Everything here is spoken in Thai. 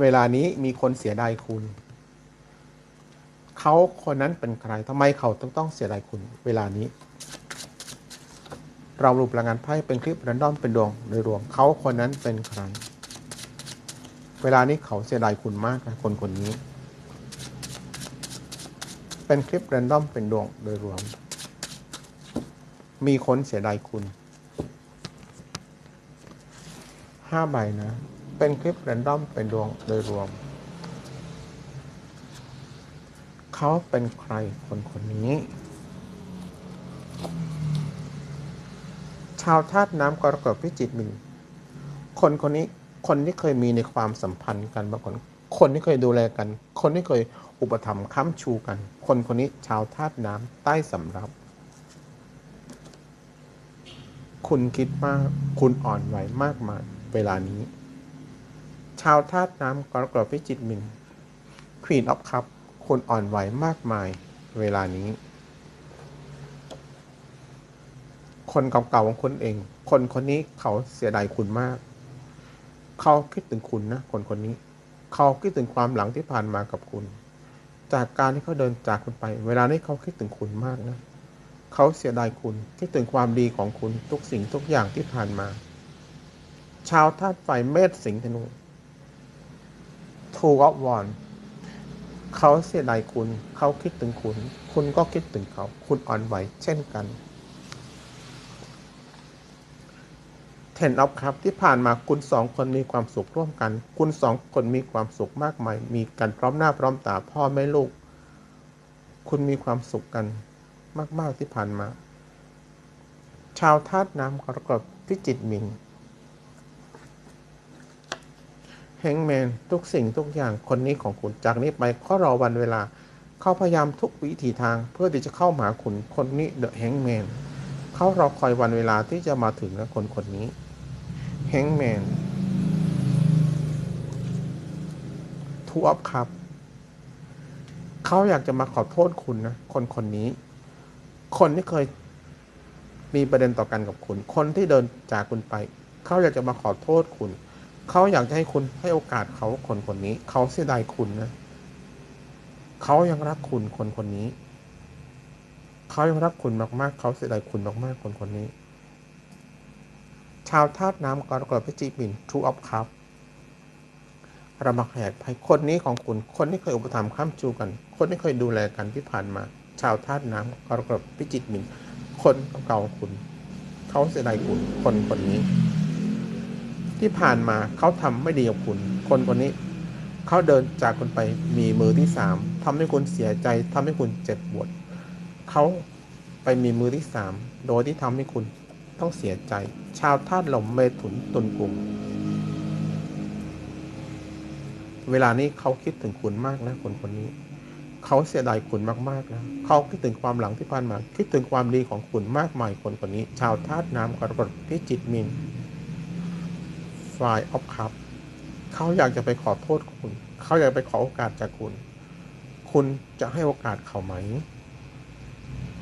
เวลานี้มีคนเสียดายคุณ เขาคนนั้นเป็นใครทำไมเขาต้องต้องเสียดายคุณ เวลานี้ เรารูปพลังงานไพ่เป็นคลิปแรนดอมเป็นดวงโดยรวมเขาคนนั้นเป็นใคร เวลานี้เขาเสียดายคุณมากนะคนคนนี้ เป็นคลิปแรนดอมเป็นดวงโดยรวม มีคนเสียดายคุณห้าใบนะ เป็นคลิปแรนดอมเป็นดวงโดยรวม เขาเป็นใครคนคนนี้ ชาวธาตุน้ำกรกฎพิจิตรมินคนคนนี้คนที่เคยมีในความสัมพันธ์กันบางคน คนที่เคยดูแลกัน คนที่เคยอุปถัมภ์ค้ำชูกัน คนคนนี้ชาวธาตุน้ำใต้สำรับคุณคิดมาก คุณอ่อนไหวมากมายเวลานี้าวธาตุน้ำกรกฎพิจิตมินควีนออฟคัพคุณอ่อนไหวมากมายเวลานี้ คนเก่าๆของคุณเอง คนคนนี้เขาเสียดายคุณมาก เขาคิดถึงคุณนะ คนคนนี้ เขาคิดถึงความหลังที่ผ่านมากับคุณ จากการที่เขาเดินจากคุณไป เวลานี้เขาคิดถึงคุณมากนะเขาเสียดายคุณคิดถึงความดีของคุณทุกสิ่งทุกอย่างที่ผ่านมา ชาวธาตุไฟเมษสิงห์ธนู ทูออฟวอนเขาเสียดายคุณ เขาคิดถึงคุณ คุณก็คิดถึงเขา คุณอ่อนไหวเช่นกัน เทนออฟครับที่ผ่านมาคุณสองคนมีความสุขร่วมกัน คุณสองคนมีความสุขมากมาย มีกันพร้อมหน้าพร้อมตาพ่อแม่ลูก คุณมีความสุขกัน มาก ๆที่ผ่านมา ชาวธาตุน้ำกรกฎพิจิตรมิน แฮงแมนทุกสิ่งทุกอย่างคนนี้ของคุณจากนี้ไปเขารอวันเวลา เขาพยายามทุกวิถีทางเพื่อที่จะเข้ามาหาคุณคนนี้เดอะแฮงแมนเขารอคอยวันเวลาที่จะมาถึงนะคนคนนี้แฮงแมนทูอัพครับเขาอยากจะมาขอโทษคุณนะคนคนนี้ คนที่เคยมีประเด็นต่อกันกับคุณ คนที่เดินจากคุณไป เขาอยากจะมาขอโทษคุณ เขาอยากจะให้คุณให้โอกาสเขาคนคนนี้ เขาเสียดายคุณนะเขายังรักคุณคนคนนี้ เขายังรักคุณมากๆ เขาเสียดายคุณมากๆ คนคนนี้ ชาวธาตุน้ำกรกฎพิจิบินทูออฟคัพเรามาขยายไปคนนี้ของคุณ คนที่เคยอุปถัมภ์ข้ามจูกัน คนที่เคยดูแลกันที่ผ่านมา ชาวธาตุน้ำกรกฎพิจิกบินคนเก่าของคุณ เขาเสียดายคุณคนคนนี้ ที่ผ่านมาเขาทำไม่ดีกับคุณ คนคนนี้เขาเดินจากคุณไปมีมือที่สามทำให้คุณเสียใจทำให้คุณเจ็บปวดเขาไปมีมือที่สามโดยที่ทำให้คุณต้องเสียใจ ชาวธาตุลมเมถุนตุลกลุ่มเวลานี้เขาคิดถึงคุณมากนะคนคนนี้ เขาเสียดายคุณมากๆนะเขาคิดถึงความหลังที่ผ่านมา คิดถึงความดีของคุณมากมายคนคนนี้ ชาวธาตุน้ำกรกฎพิจิตมิน ฝ่ายออฟคัพเขาอยากจะไปขอโทษคุณ เขาอยากไปขอโอกาสจากคุณ คุณจะให้โอกาสเขาไหม